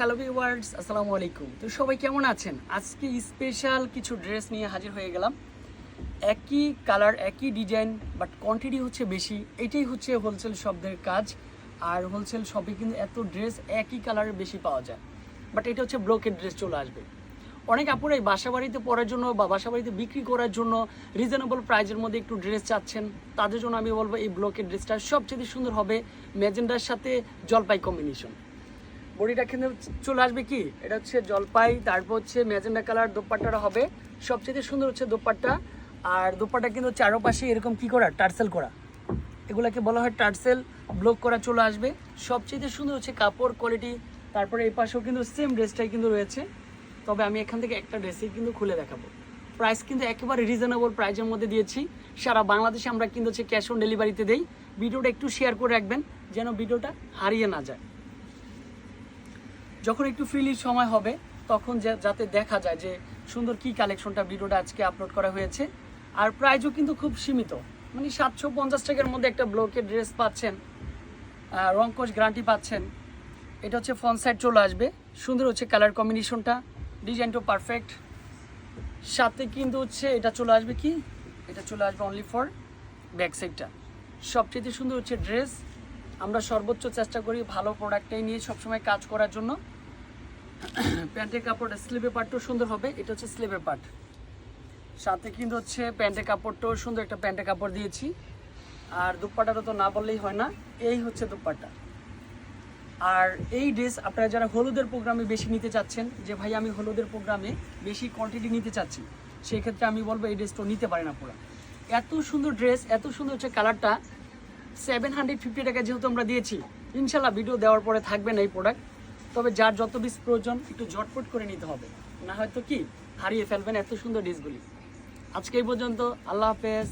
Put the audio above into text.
Hello viewers আসসালামু আলাইকুম তো সবাই কেমন আছেন? আজকে স্পেশাল কিছু ড্রেস নিয়ে হাজির হয়ে গেলাম। একই কালার একই ডিজাইন বাট কোয়ান্টিটি হচ্ছে বেশি। এটাই হচ্ছে হোলসেল শপদের কাজ। আর হোলসেল শপে কিন্তু এত ড্রেস একই কালারের বেশি পাওয়া যায়। বাট এটা হচ্ছে ব্লকের ড্রেস চলে আসবে। অনেক আপুরাই বাসা বাড়িতে পরার জন্য বা বাসা বাড়িতে বিক্রি করার জন্য রিজনেবল প্রাইজের মধ্যে একটু ড্রেস চাচ্ছেন। তাদের জন্য আমি বলব এই ব্লকের ড্রেসটা সবচেয়ে সুন্দর হবে। ম্যাজেন্ডার সাথে জলপাই কম্বিনেশন বডিটা কিন্তু চলে আসবে কি? এটা হচ্ছে জলপাই, তারপর হচ্ছে ম্যাজেন্ডা কালার দোপাট্টাটা হবে। সবচেয়ে সুন্দর হচ্ছে দোপাট্টা। আর দোপাট্টা কিন্তু চারোপাশে এরকম কি করা? টার্সেল করা। এগুলাকে বলা হয় টার্সেল। ব্লক করা চলে আসবে। সবচেয়ে সুন্দর হচ্ছে কাপড় কোয়ালিটি তারপরে এই পাশেও কিন্তু সেম ড্রেসটাই কিন্তু রয়েছে। তবে আমি এখান থেকে একটা ড্রেসই কিন্তু খুলে দেখাবো। প্রাইস কিন্তু একেবারে রিজনেবল প্রাইসের মধ্যে দিয়েছি। সারা বাংলাদেশে আমরা কিন্তু হচ্ছে ক্যাশ অন ডেলিভারিতে দেই। ভিডিওটা একটু শেয়ার করে রাখবেন, যেন ভিডিওটা হারিয়ে না যায়। যখন একটু ফ্রিলি সময় হবে, তখন যাতে দেখা যায় যে সুন্দর কি কালেকশনটা ভিডিওটা আজকে আপলোড করা হয়েছে। আর প্রাইজও কিন্তু খুব সীমিত। মানে সাতশো পঞ্চাশ টাকার মধ্যে একটা ব্লকের ড্রেস পাচ্ছেন রংকশ গ্যারান্টি পাচ্ছেন। এটা হচ্ছে ফন সাইড চলে আসবে। সুন্দর হচ্ছে কালার কম্বিনেশনটা ডিজাইনটাও পারফেক্ট সাথে কিন্তু হচ্ছে এটা চলে আসবে কি? এটা চলে আসবে অনলি ফর ব্যাক সাইডটা সবচেয়ে সুন্দর হচ্ছে ড্রেস আমরা সর্বোচ্চ চেষ্টা করি ভালো প্রোডাক্টটাই নিয়ে সবসময় কাজ করার জন্য। প্যান্টের কাপড় স্লিভের পার্টটাও সুন্দর হবে, এটা হচ্ছে স্লিভের পার্ট সাথে কিন্তু হচ্ছে প্যান্টের কাপড়টাও সুন্দর একটা প্যান্টের কাপড় দিয়েছি। আর দুপ্পাটাটা তো না বললেই হয় না, এই হচ্ছে দুপ্পাটা আর এই ড্রেস আপনারা যারা হলুদের প্রোগ্রামে বেশি নিতে চাচ্ছেন, যে ভাই আমি হলুদের প্রোগ্রামে বেশি কোয়ান্টিটি নিতে চাচ্ছি, সেই ক্ষেত্রে আমি বলব এই ড্রেসটা নিতে পারে না পুরো এত সুন্দর ড্রেস, এত সুন্দর হচ্ছে কালারটা সেভেন হান্ড্রেড ফিফটি টাকা যেহেতু আমরা দিয়েছি, ইনশাল্লাহ ভিডিও দেওয়ার পরে থাকবে না এই প্রোডাক্ট তবে যার যত ডিস প্রয়োজন, একটু জটপট করে নিতে হবে। না হয়তো কি, হারিয়ে ফেলবেন এত সুন্দর ডিসগুলি আজকে এই পর্যন্ত, আল্লাহ হাফেজ।